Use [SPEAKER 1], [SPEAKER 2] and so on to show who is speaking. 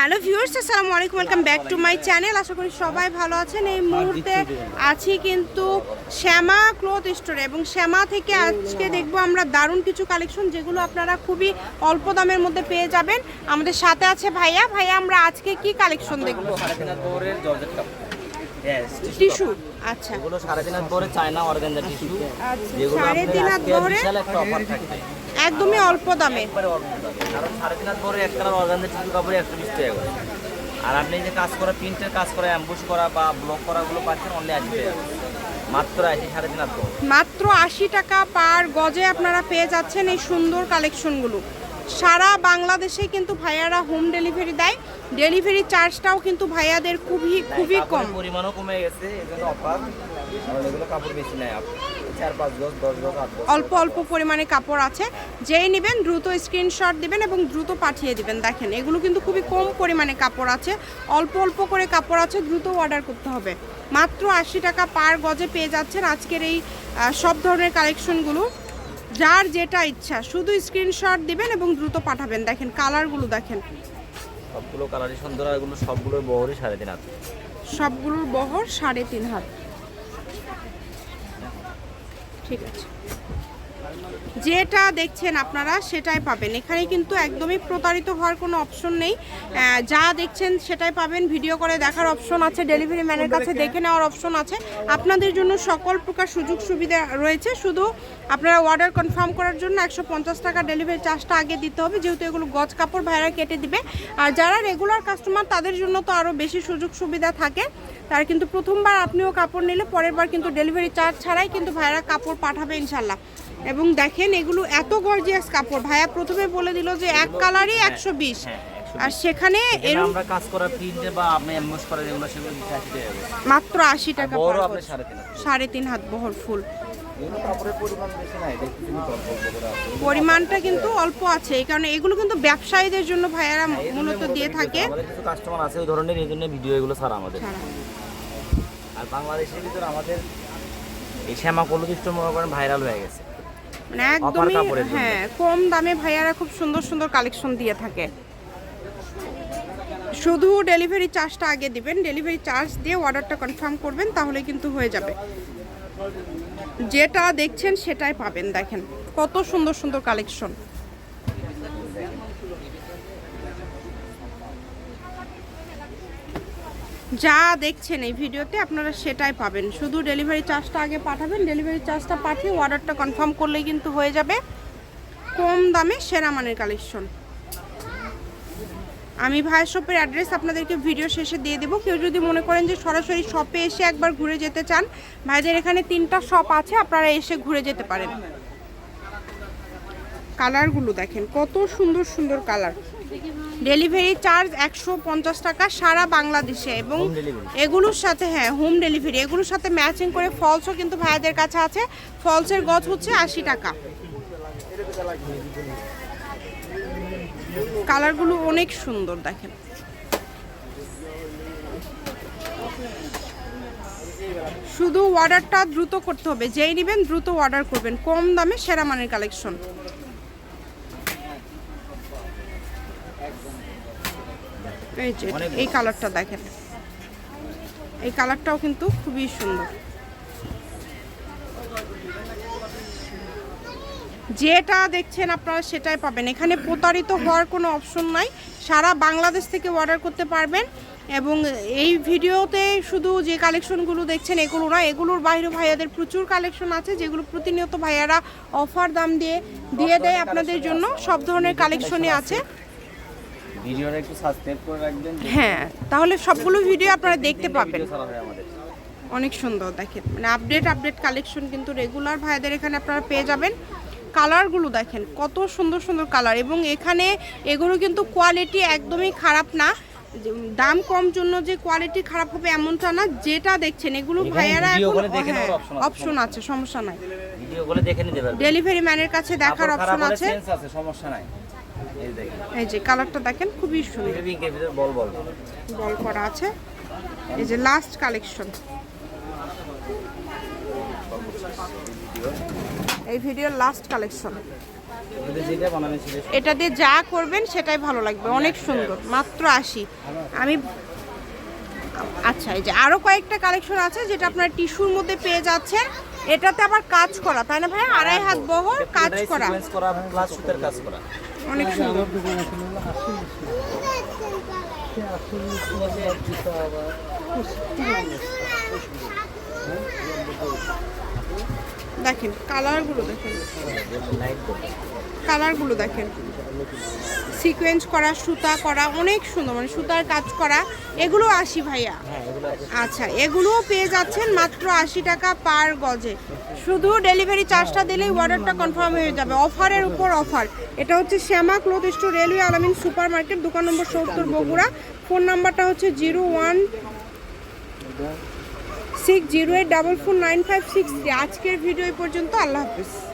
[SPEAKER 1] Hello viewers আসসালামু আলাইকুম welcome back to my channel. আশা করি সবাই ভালো আছেন। এই মুহূর্তে আছি কিন্তু শ্যামা ক্লথ স্টোরে এবং শ্যামা থেকে আজকে দেখব আমরা দারুণ কিছু কালেকশন যেগুলো আপনারা খুবই অল্প দামের মধ্যে পেয়ে যাবেন। আমাদের সাথে আছে ভাইয়া। ভাইয়া আমরা আজকে কি কালেকশন দেখব? টিস্যু? আচ্ছা।
[SPEAKER 2] এগুলো সাড়ে তিন হাত চায়না অর্গানজা টিস্যু।
[SPEAKER 1] আচ্ছা, সাড়ে তিন হাত
[SPEAKER 2] আজকে
[SPEAKER 1] বহরে?
[SPEAKER 2] বিশাল একটা অফার থাকবে।
[SPEAKER 1] একদমই অল্প দামে।
[SPEAKER 2] কারণ সাড়ে তিন হাত এক কালার অর্গানজা টিস্যু কাপড়ে একশো বিশ টাকা করে। আর আপনি যে কাজ করা প্রিন্টের কাজ করা অ্যাম্বুশ করা বা ব্লক করাগুলো পাচ্ছেন অনলি আশি টাকা। মাত্র আশি সাড়ে তিন হাত
[SPEAKER 1] মাত্র আশি টাকা পার গজে আপনারা পেয়ে যাচ্ছেন এই সুন্দর কালেকশনগুলো সারা বাংলাদেশে কিন্তু ভাইয়ারা হোম ডেলিভারি দেয়। ডেলিভারি চার্জটাও কিন্তু ভাইয়াদের খুবই খুবই কম।
[SPEAKER 2] পরিমাণও কমে গেছে জন্য অফার কারণ এগুলো কাপড় বেশি নেয়
[SPEAKER 1] অল্প অল্প পরিমাণে কাপড় আছে। যেই নেবেন দ্রুত স্ক্রিনশট দিবেন এবং দ্রুত পাঠিয়ে দিবেন। দেখেন এগুলো কিন্তু খুবই কম পরিমাণে কাপড় আছে। অল্প অল্প করে কাপড় আছে দ্রুত অর্ডার করতে হবে। মাত্র আশি টাকা পার গজে পেয়ে যাচ্ছেন আজকের এই সব ধরনের কালেকশনগুলো যার যেটা ইচ্ছা শুধু স্ক্রিনশট দিবেন এবং দ্রুত পাঠাবেন। দেখেন কালারগুলো দেখেন।
[SPEAKER 2] সবগুলো কালারই সুন্দর আর এগুলো সবগুলোর বহরই সাড়ে তিন হাত।
[SPEAKER 1] সবগুলোর বহর সাড়ে তিন হাত। ঠিক আছে। যেটা দেখছেন আপনারা সেটাই পাবেন। এখানে কিন্তু একদমই প্রতারিত হওয়ার কোনো অপশন নেই। যা দেখছেন সেটাই পাবেন। ভিডিও করে দেখার অপশন আছে ডেলিভারি ম্যানের কাছে দেখে নেওয়ার অপশন আছে। আপনাদের জন্য সকল প্রকার সুযোগ সুবিধা রয়েছে। শুধু আপনারা অর্ডার কনফার্ম করার জন্য একশো পঞ্চাশ টাকা ডেলিভারি চার্জটা আগে দিতে হবে। যেহেতু এগুলো গজ কাপড় ভাইরা কেটে দিবে। আর যারা রেগুলার কাস্টমার তাদের জন্য তো আরও বেশি সুযোগ সুবিধা থাকে। তার কিন্তু প্রথমবার আপনিও কাপড় নিলে পরের বার কিন্তু ডেলিভারি চার্জ ছাড়াই কিন্তু ভাইরা কাপড় পাঠাবে ইনশাল্লাহ এবং দেখেন এগুলো এত গর্জিয়াস কাপড়। ভাইয়া প্রথমে বলে দিল যে এক কালারই একশো বিশ।
[SPEAKER 2] হ্যাঁ, 120
[SPEAKER 1] আর সেখানে এরকম
[SPEAKER 2] আমরা কাজ করা প্রিন্টে বা আপনি এমবস করা যেগুলো সেগুলো টাকা
[SPEAKER 1] মাত্র আশি টাকা
[SPEAKER 2] বড় আপনি
[SPEAKER 1] গজ।
[SPEAKER 2] সাড়ে তিন হাত
[SPEAKER 1] বহর ফুল।
[SPEAKER 2] বেশি
[SPEAKER 1] পরিমাণটা কিন্তু অল্প আছে এই কারণে এগুলো কিন্তু ব্যবসায়ীদের জন্য ভাইয়ারা মূলত দিয়ে থাকে।
[SPEAKER 2] কিছু কাস্টমার আছে ওই ধরনের এই জন্য ভিডিও এগুলো ছাড়া আমাদের। আর বাংলাদেশের ভিতর আমাদের এই শ্যামা কলদিষ্ট মনে করেন ভাইরাল হয়ে গেছে।
[SPEAKER 1] মানে একদমই হ্যাঁ কম দামে ভাইয়ারা খুব সুন্দর সুন্দর কালেকশন দিয়ে থাকে। শুধু ডেলিভারি চার্জটা আগে দিবেন ডেলিভারি চার্জ দিয়ে অর্ডারটা কনফার্ম করবেন তাহলে কিন্তু হয়ে যাবে। যেটা দেখছেন সেটাই পাবেন দেখেন। কত সুন্দর সুন্দর কালেকশন। যা দেখছেন এই ভিডিওতে আপনারা সেটাই পাবেন। শুধু ডেলিভারি চার্জটা আগে পাঠাবেন ডেলিভারি চার্জটা পাঠিয়ে অর্ডারটা কনফার্ম করলেই কিন্তু হয়ে যাবে কম দামে সেরা মানের কালেকশন আমি ভাই শপের অ্যাড্রেস আপনাদেরকে ভিডিও শেষে দিয়ে দেবো। কেউ যদি মনে করেন যে সরাসরি শপে এসে একবার ঘুরে যেতে চান, ভাইদের এখানে তিনটা শপ আছে, আপনারা এসে ঘুরে যেতে পারেন। কালারগুলো দেখেন কত সুন্দর সুন্দর কালার। ডেলিভারি চার্জ একশো পঞ্চাশ টাকা সারা বাংলাদেশে এবং এগুলোর সাথে হ্যাঁ হোম ডেলিভারি এগুলোর সাথে ম্যাচিং করে ফলসও কিন্তু ভাইয়াদের কাছে আছে। ফলসের গজ হচ্ছে আশি টাকা। কালারগুলো অনেক সুন্দর দেখেন। শুধু অর্ডারটা দ্রুত করতে হবে যেই নেবেন দ্রুত অর্ডার করবেন কম দামে সেরা মানের কালেকশন এই যে এই কালারটা দেখেন। এই কালারটাও কিন্তু খুবই সুন্দর। যেটা দেখছেন আপনারা সেটাই পাবেন। এখানে প্রতারিত হওয়ার কোনো অপশন নাই। সারা বাংলাদেশ থেকে অর্ডার করতে পারবেন। এবং এই ভিডিওতে শুধু যে কালেকশনগুলো দেখছেন এগুলো না এগুলোর বাইরে ভাইয়াদের প্রচুর কালেকশন আছে যেগুলো প্রতিনিয়ত ভাইয়ারা অফার দাম দিয়ে দিয়ে দেয় আপনাদের জন্য। সব ধরনের কালেকশনই আছে।
[SPEAKER 2] ভিডিওটা একটু সাবস্ক্রাইব করে রাখবেন
[SPEAKER 1] হ্যাঁ তাহলে সবগুলো ভিডিও আপনারা দেখতে পাবেন। অনেক সুন্দর দেখেন। মানে আপডেট আপডেট কালেকশন কিন্তু রেগুলার ভাইদের এখানে আপনারা পেয়ে যাবেন। কালারগুলো দেখেন কত সুন্দর সুন্দর কালার এবং এখানে এগুলো কিন্তু কোয়ালিটি একদমই খারাপ না। দাম কম জন্য যে কোয়ালিটি খারাপ হবে এমনটা না যেটা দেখছেন এগুলো ভাইয়ারা এখন
[SPEAKER 2] দেখে
[SPEAKER 1] হ্যাঁ
[SPEAKER 2] আছে।
[SPEAKER 1] অপশন আছে সমস্যা নাই। ডেলিভারি ম্যানের কাছে দেখার অপশন আছে
[SPEAKER 2] সমস্যা নাই। এই
[SPEAKER 1] যে কালারটা দেখেন খুবই সুন্দর।
[SPEAKER 2] বল বল।
[SPEAKER 1] বল করা আছে। এই যে লাস্ট কালেকশন এই ভিডিওর লাস্ট কালেকশন এটা দিয়ে যা করবেন সেটাই ভালো লাগবে। অনেক সুন্দর। মাত্র আশি। আমি আচ্ছা এই যে আরও কয়েকটা কালেকশন আছে যেটা আপনার টিস্যুর মধ্যে পেয়ে যাচ্ছেন। এটাতে আবার কাজ করা তাই না ভাই আড়াই হাত বহর কাজ করা
[SPEAKER 2] প্লাস সুতের কাজ করা
[SPEAKER 1] অনেক সুন্দর দেখেন কালারগুলো দেখেন। কালারগুলো দেখেন। সিকোয়েন্স করা, সুতা করা, অনেক সুন্দর মানে সুতার কাজ করা। এগুলো আশি ভাইয়া। আচ্ছা এগুলোও পেয়ে যাচ্ছেন মাত্র আশি টাকা পার গজে। শুধু ডেলিভারি চার্জটা দিলেই অর্ডারটা কনফার্ম হয়ে যাবে। অফারের উপর অফার। এটা হচ্ছে Shyama cloth store railway Alamin super market দোকান নম্বর সত্তর বগুড়া। ফোন নাম্বারটা হচ্ছে zero one six zero eight double four nine five six আজকের ভিডিও পর্যন্ত আল্লাহ হাফিজ।